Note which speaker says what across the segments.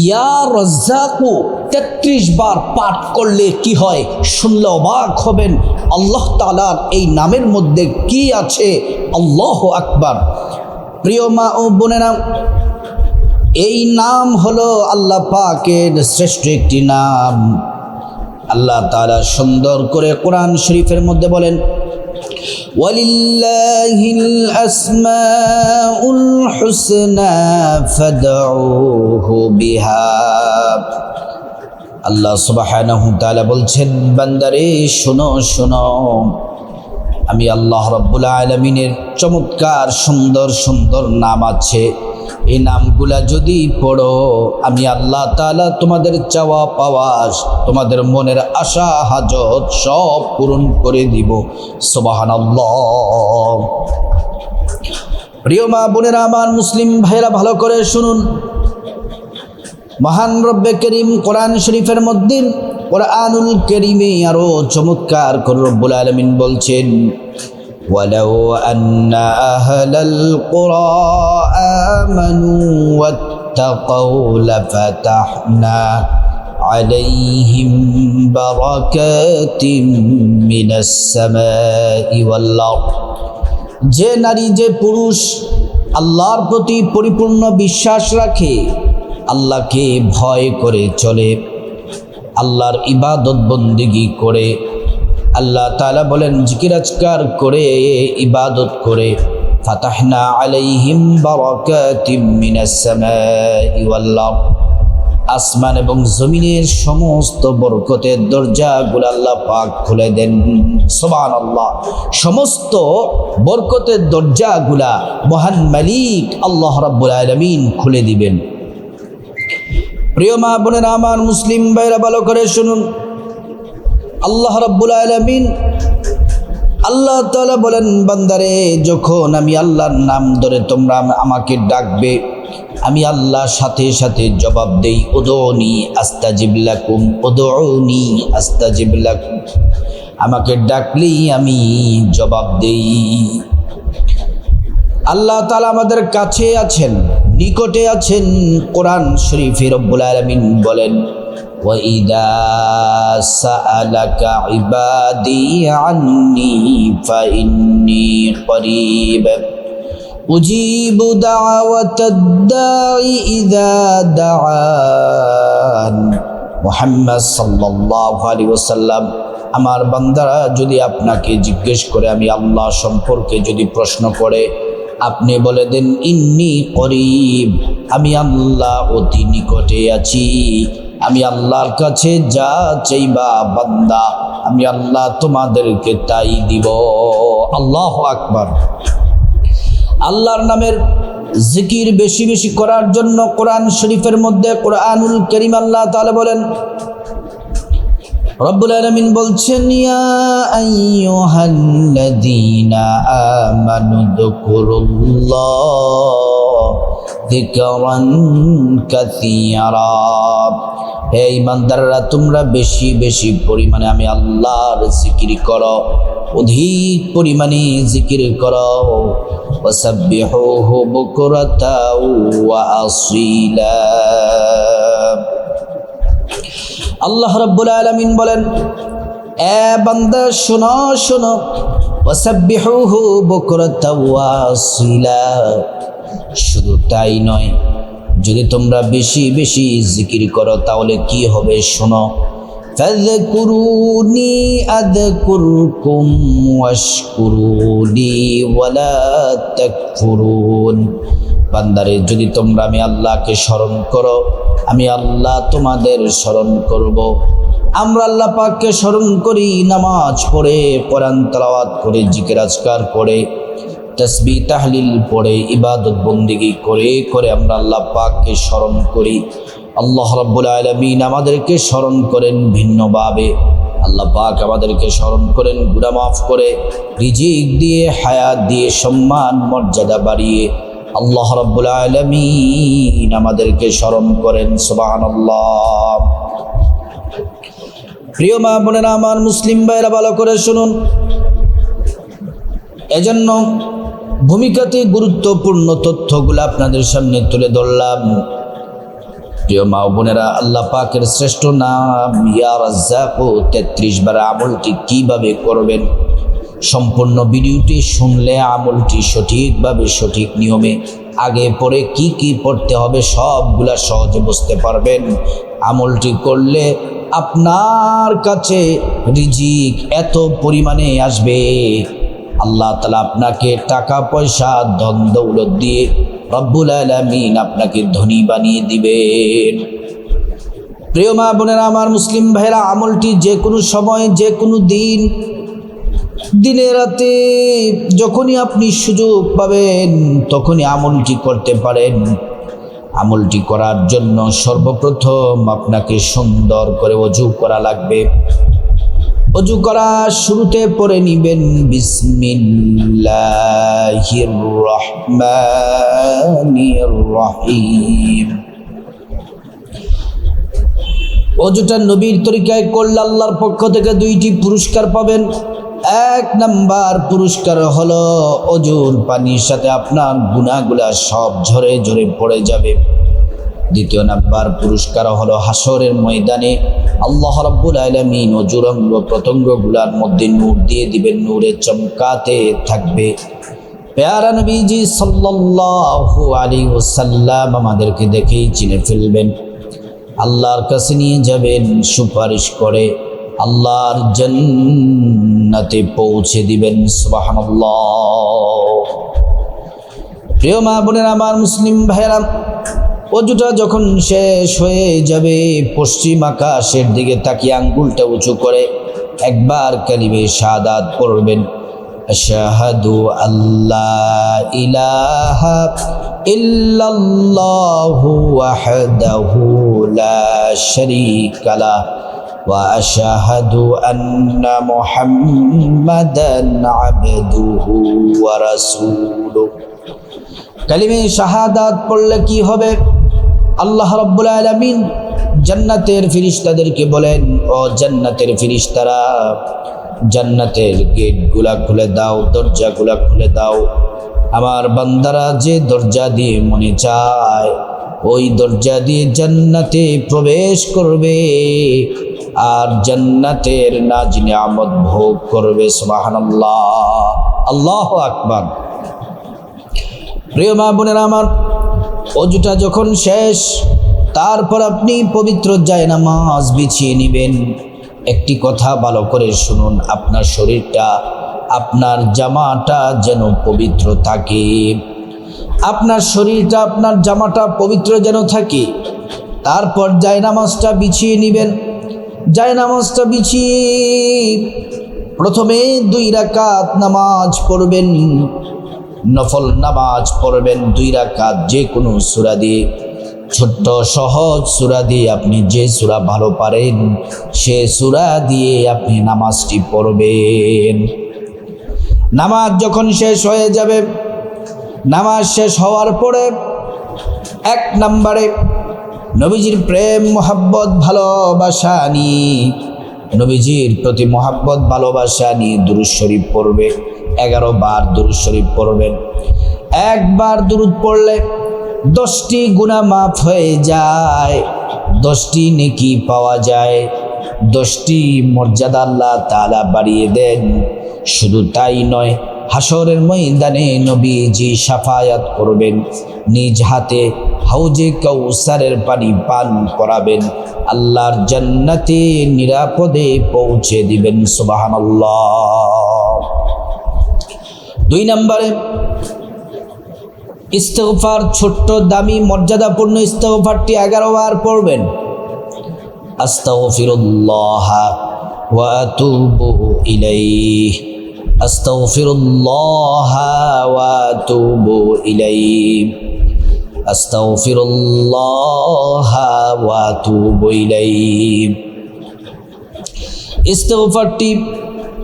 Speaker 1: ইয়া রজ্জাকু, তেত্রিশ বার পাঠ করলে কি হয়? শুনলে অবাক হবেন। আল্লাহ তালার এই নামের মধ্যে কি আছে? আল্লাহ আকবার। প্রিয় মা ও বোনেরা, এই নাম হলো আল্লাহ পাকের শ্রেষ্ঠ একটি নাম। আল্লাহ তাআলা সুন্দর করে কোরআন শরীফের মধ্যে বলেন ولله الأسماء الحسنى فادعوه بها আল্লাহ সুবহানাহু তাআলা বলছেন বান্দারে শোনো শোনো আমি আল্লাহ রব্বুল আলমিনের চমৎকার, সুন্দর সুন্দর নাম আছে। এই নামগুলা যদি পড়ো, আমি আল্লাহ তাআলা তোমাদের চাওয়া পাওয়া, তোমাদের মনের আশা, হাজত সব পূরণ করে দিব। সোবাহান প্রিয় মা বোনেরা, আমার মুসলিম ভাইরা ভালো করে শুনুন। মহান রব্বে করিম কোরআন শরীফের মধ্যে কোরআনুল করিমে আরো চমৎকার করে রব্বুল আলমিন বলছেন ولو أن أهل القرى آمنوا واتقوا لفتحنا عليهم بركات من السماء والأرض যে নারী যে পুরুষ আল্লাহর প্রতি পরিপূর্ণ বিশ্বাস রাখে আল্লাহকে ভয় করে চলে, আল্লাহর ইবাদত বন্দিগি করে। আল্লাহ তালা বলেন জিকিরাজকার করে, ইবাদত করে। ফাতাহনা আলাইহিম আসমান এবং জমিনের সমস্ত বরকতের দরজাগুলো আল্লাহ পাক খুলে দেন। সোবান আল্লাহ সমস্ত বরকতের দরজাগুলা মহান মালিক আল্লাহ রাব্বুল আলামিন খুলে দিবেন। প্রিয় মা বোনেরা, আমার মুসলিম ভাইরা ভালো করে শুনুন। আল্লাহ রাব্বুল আলামিন আল্লাহ তালা বলেন, বান্দারে, যখন আমি আল্লাহর নাম ধরে তোমরা আমাকে ডাকবে, আমি আল্লাহর সাথে সাথে জবাব দেই উদৌনি আস্তাজিব লাকুম উদৌনি আস্তাজিব লাকুম। আমাকে ডাকলেই আমি জবাব দেই। আল্লাহ তালা আমাদের কাছে আছেন। নিকটে আছেন কোরআন শরীফে রব্বুল আলামিন বলেন وإذا سألك عبادي عني فإني قريب أجيب دعوة الداع إذا دعان মোহাম্মদ সাল্লাহ আলী ওসাল্লাম আমার বান্দারা যদি আপনাকে জিজ্ঞেস করে আমি আল্লাহ সম্পর্কে যদি প্রশ্ন করে আপনি বলে দেন, ইন্নি করিব, আমি আল্লাহ অতি নিকটে আছি। আমি আল্লাহর কাছে যা চাইবা, বান্দা, আমি আল্লাহ তোমাদেরকে তাই দিব। আল্লাহ আকবার। আল্লাহর নামের জিকির বেশি বেশি করার জন্য কোরআন শরীফের মধ্যে কোরআনুল করিম আল্লাহ তাআলা বলেন রব্বুল আলামিন বলছেন ইয়া আইয়ুহাল্লাযীনা আমানু যকুরুল্লাহ যিকরান কাসীরা হে ইমানদাররা তোমরা বেশি বেশি পরিমাণে আমি আল্লাহর জিকির করো অধিক পরিমাণে জিকির করো وسبحوه بكرة وأصيلا আল্লাহ রব্বুল আলমিন বলেন এ বান্দা শোনো শোনো ওয়াসাব্বিহুহু বুকরাতা ওয়া আসিলা শুধু তাই নয় যদি তোমরা বেশি বেশি জিকির করো তাহলে কি হবে শোনো فاذكروني أذكركم واشكروني ولا تكفرون বান্দারে, যদি তোমরা আমি আল্লাহকে স্মরণ করো, আমি আল্লাহ তোমাদের স্মরণ করব। আমরা আল্লাহ পাককে স্মরণ করি, নামাজ পড়ে, কোরআন তালাওয়াত করে জিকিরাজকার করে তসবি তাহলিল পড়ে, ইবাদত বন্দিগি করে করে আমরা আল্লাহ পাককে স্মরণ করি আল্লাহ রব্বুল আলমিন আমাদেরকে স্মরণ করেন ভিন্নভাবে আল্লাহ পাক আমাদেরকে স্মরণ করেন গুড়া মাফ করে, রিজিক দিয়ে, হায়াত দিয়ে, সম্মান, মর্যাদা বাড়িয়ে আল্লাহ রব্বুল আলমিন আমাদেরকে স্মরণ করেন সুবাহান আল্লাহ প্রিয় মা বোনেরা, আমার মুসলিম ভাইরা ভালো করে শুনুন। এজন্য ভূমিকাতে গুরুত্বপূর্ণ তথ্যগুলো আপনাদের সামনে তুলে ধরলাম। প্রিয় মা বোনেরা, আল্লাহ পাকের শ্রেষ্ঠ নাম, ইয়া রাজ্জাক, তেত্রিশ বার আমলটি কীভাবে করবেন? সম্পূর্ণ ভিডিওটি শুনলে আমলটি সঠিকভাবে সঠিক নিয়মে আগে পরে কি কি পড়তে হবে সবগুলা সহজে বুঝতে পারবেন। আমলটি করলে আপনার কাছে রিজিক এত পরিমাণে আসবে। আল্লাহ তালা আপনাকে টাকা, পয়সা, ধন, দৌলত দিয়ে রব্বুল আলমিন আপনাকে ধনী বানিয়ে দিবেন। প্রিয় মা বোনেরা, আমার মুসলিম ভাইরা আমলটি যে কোনো সময় যে কোনো দিন দিনে রাতে যখনই আপনি সুযোগ পাবেন, তখনই আমলটি করতে পারেন। আমলটি করার জন্য সর্বপ্রথম আপনাকে সুন্দর করে অজু করা লাগবে। অজু করা শুরুতে পরে নিবেন রহিম। অজুটা নবীর তরিকায় করলে আল্লাহর পক্ষ থেকে দুইটি পুরস্কার পাবেন। এক নাম্বার পুরস্কার হলো অজুর পানির সাথে আপনার গুণাগুলা সব ঝরে ঝরে পড়ে যাবে। দ্বিতীয় নাম্বার পুরস্কার হলো হাসরের ময়দানে আল্লাহ রাব্বুল আলামিন অজুরঙ্গ প্রত্যঙ্গগুলার মধ্যে নূর দিয়ে দিবেন নূরে চমকাতে থাকবে। পেয়ারা নবীজি সাল্লাল্লাহু আলাইহি ওয়াসাল্লাম আমাদেরকে দেখেই চিনে ফেলবেন। আল্লাহর কাছে নিয়ে যাবেন সুপারিশ করে। আল্লাহর জান্নাতে পৌঁছে দিবেন প্রিয় মা বোনের আমার মুসলিম ভাইরা অজুটা যখন শেষ হয়ে যাবে, পশ্চিম আকাশের দিকে তাকিয়ে আঙ্গুলটা উঁচু করে একবার কালিবে শাহাদাত পড়বেন, আশহাদু আল্লাহ ইলাহা ইল্লাল্লাহু ওয়াহদাহু লা শারীকা লাহ واشهد ان محمدا عبده ورسوله কালিমে শাহাদাত পড়লে কি হবে আল্লাহ রাব্বুল আলামিন জান্নাতের ফিরিস্তাদেরকে বলেন ও জান্নাতের ফিরিস্তারা জান্নাতের গেটগুলা খুলে দাও দরজাগুলা খুলে দাও আমার বান্দারা যে দরজা দিয়ে মনে চায় ওই দরজা দিয়ে জান্নাতে প্রবেশ করবে আর জান্নাতের নাজ নিয়ামত ভোগ করবে, সুবহানাল্লাহ। আল্লাহ আকবার। প্রিয় মা বোনেরা আমার, অজুটা যখন শেষ, তারপর আপনি পবিত্র যায় নামাজ বিছিয়ে নেবেন। একটি কথা ভালো করে শুনুন, আপনার শরীরটা, আপনার জামাটা যেন পবিত্র থাকে। আপনার শরীরটা, আপনার জামাটা পবিত্র যেন থাকে। তারপর যায় নামাজটা বিছিয়ে নেবেন। যায় নামাজটা বিছিয়ে প্রথমে দুই রাকাত নামাজ পড়বেন, নফল নামাজ পড়বেন দুই রাকাত যে কোনো সুরা দিয়ে। ছোট্ট সহজ সুরা দিয়ে আপনি যে সুরা ভালো পারেন, সে সুরা দিয়ে আপনি নামাজটি পড়বেন। নামাজ যখন শেষ হয়ে যাবে, নামাজ শেষ হওয়ার পরে এক নম্বরে নবীজির প্রেম, মোহাব্বত ভালোবাসা নিয়ে নবীজির প্রতি মোহাব্বত ভালোবাসা নিয়ে দুরুদ শরীফ পড়বে, এগারো বার দুরুদ শরীফ পড়বেন একবার দুরুদ পড়লে দশটি গুণা মাফ হয়ে যায়, দশটি নেকি পাওয়া যায়, দশটি মর্যাদা আল্লাহ তালা বাড়িয়ে দেন। শুধু তাই নয় হাসরের ময়দানে নবীজি সাফায়াত করবেন। নিজ হাতে হাউজে কৌসারের পানি পান করাবেন। আল্লাহর জান্নাতে নিরাপদে পৌঁছে দিবেন, সুবহানাল্লাহ। দুই নম্বরে ইস্তফার ছোট্ট, দামি, মর্যাদাপূর্ণ ইস্তফারটি এগারো বার পড়বেন। আস্তাগফিরুল্লাহ ওয়া আতুবু ইলাইহি। আস্তাগফিরুল্লাহ ওয়া আতুবু ইলাইহি। আস্তাগফিরুল্লাহ ওয়া আতুবু ইলাইহি। ইস্তফারটি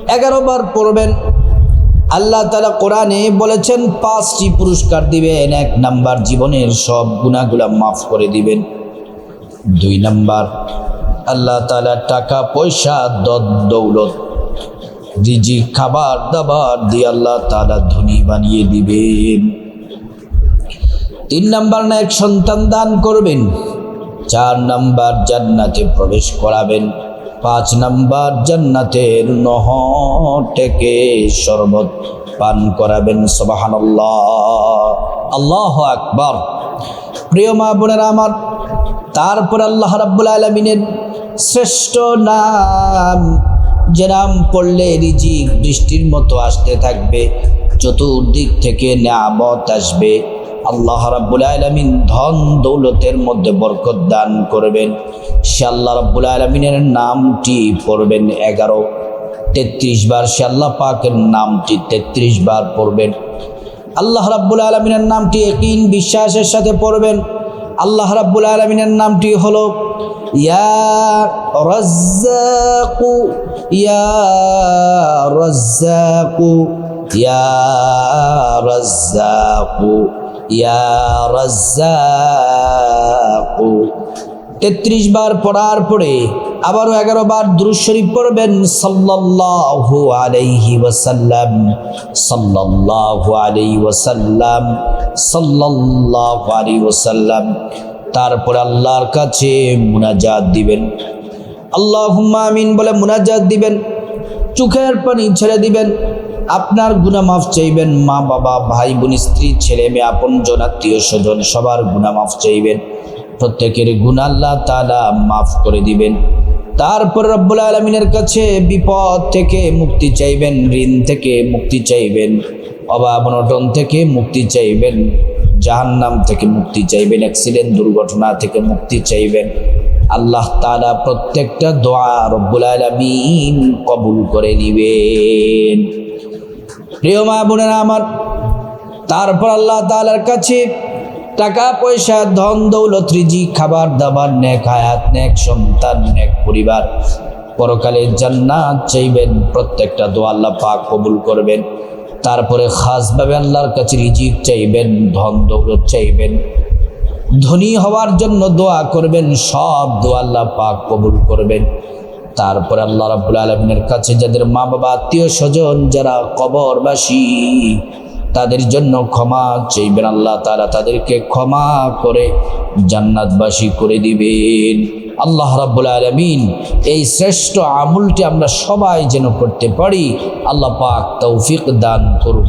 Speaker 1: এগারো বার পড়বেন। আল্লাহ তালা কোরআনে বলেছেন, পাঁচটি পুরস্কার দিবেন, এক নাম্বার জীবনের সব গুণাগুলা মাফ করে দিবেন। দুই নাম্বার, আল্লাহ তালা টাকা, পয়সা, দদ, দৌলত রিজি খাবার দাবার দিয়ে আল্লাহ তালা ধনী বানিয়ে দিবেন। তিন নাম্বার না এক সন্তান দান করবেন, চার নাম্বার জান্নাতে প্রবেশ করাবেন, পাঁচ নাম্বার জান্নাতের নহর থেকে শরবত পান করাবেন সবাহান্লাহ আল্লাহ আকবর। প্রিয় মা বোনেরা আমার, তারপর আল্লাহ রাব্বুল আলমিনের শ্রেষ্ঠ নাম যে নাম পড়লে রিজিক বৃষ্টির মতো আসতে থাকবে, চতুর্দিক থেকে নিয়ামত আসবে। আল্লাহ রাব্বুল আলমিন ধন দৌলতের মধ্যে বরকত দান করবেন। সে আল্লাহ রাব্বুল আলমিনের নামটি পড়বেন এগারো, তেত্রিশ বার। সে আল্লাহ পাকের নামটি তেত্রিশ বার পড়বেন। আল্লাহ রাব্বুল আলমিনের নামটি একইন বিশ্বাসের সাথে পড়বেন। আল্লাহ রাব্বুল আলমিনের নামটি হলো, ইয়া রাজ্জাকু ইয়া রাজ্জাকু ইয়া রাজ্জাকু। ইয়া রাজ্জাকু। তেত্রিশ বার পড়ার পরে আবারও এগারো বার দুরুদ শরীফ পড়বেন সাল্লাল্লাহু আলাইহি ওয়াসাল্লাম। সাল্লাল্লাহু আলাইহি ওয়াসাল্লাম, সাল্লাল্লাহু আলাইহি ওয়াসাল্লাম। তারপরে আল্লাহর কাছে মুনাজাত দিবেন। আল্লাহুম্মা আমিন বলে মুনাজাত দিবেন। চোখের পানি ছেড়ে দিবেন। আপনার গুনাহ মাফ চাইবেন মা, বাবা, ভাই, বোন, স্ত্রী, ছেলে, মেয়ে, আপন, জন, আত্মীয়, স্বজন, সবার গুনাহ মাফ চাইবেন। প্রত্যেকের গুণ আল্লাহ তালা মাফ করে দিবেন। তারপর রব্বুল আলমিনের কাছে বিপদ থেকে মুক্তি চাইবেন, ঋণ থেকে মুক্তি চাইবেন, অভাব অনটন থেকে মুক্তি চাইবেন, জাহান্নাম থেকে মুক্তি চাইবেন অ্যাক্সিডেন্ট দুর্ঘটনা থেকে মুক্তি চাইবেন। আল্লাহ তালা প্রত্যেকটা দোয়া রব্বুল আলমিন কবুল করে নিবেন। প্রিয় মা বোনেরা আমার, তারপর আল্লাহ তালার কাছে টাকা, পয়সা, ধন, দৌলত রিজি খাবার, দাবার, নেক হায়াত, নেক সন্তান, নেক পরিবার পরকালে জান্নাত চাইবেন, প্রত্যেকটা দোয়া আল্লাহ পাক কবুল করবেন। তারপরে খাসভাবে আল্লাহর কাছে রিজিক চাইবেন, ধন, দৌলত চাইবেন। ধনী হওয়ার জন্য দোয়া করবেন, সব দোয়া আল্লাহ পাক কবুল করবেন। তারপরে আল্লাহ রাব্বুল আলমিনের কাছে যাদের মা বাবা আত্মীয় স্বজন যারা কবরবাসী, তাদের জন্য ক্ষমা চাইবেন। আল্লাহ তারা তাদেরকে ক্ষমা করে জান্নাতবাসী করে দিবেন। আল্লাহ রাব্বুল আলমিন এই শ্রেষ্ঠ আমলটি আমরা সবাই যেন করতে পারি। আল্লাহ পাক তৌফিক দান করুন।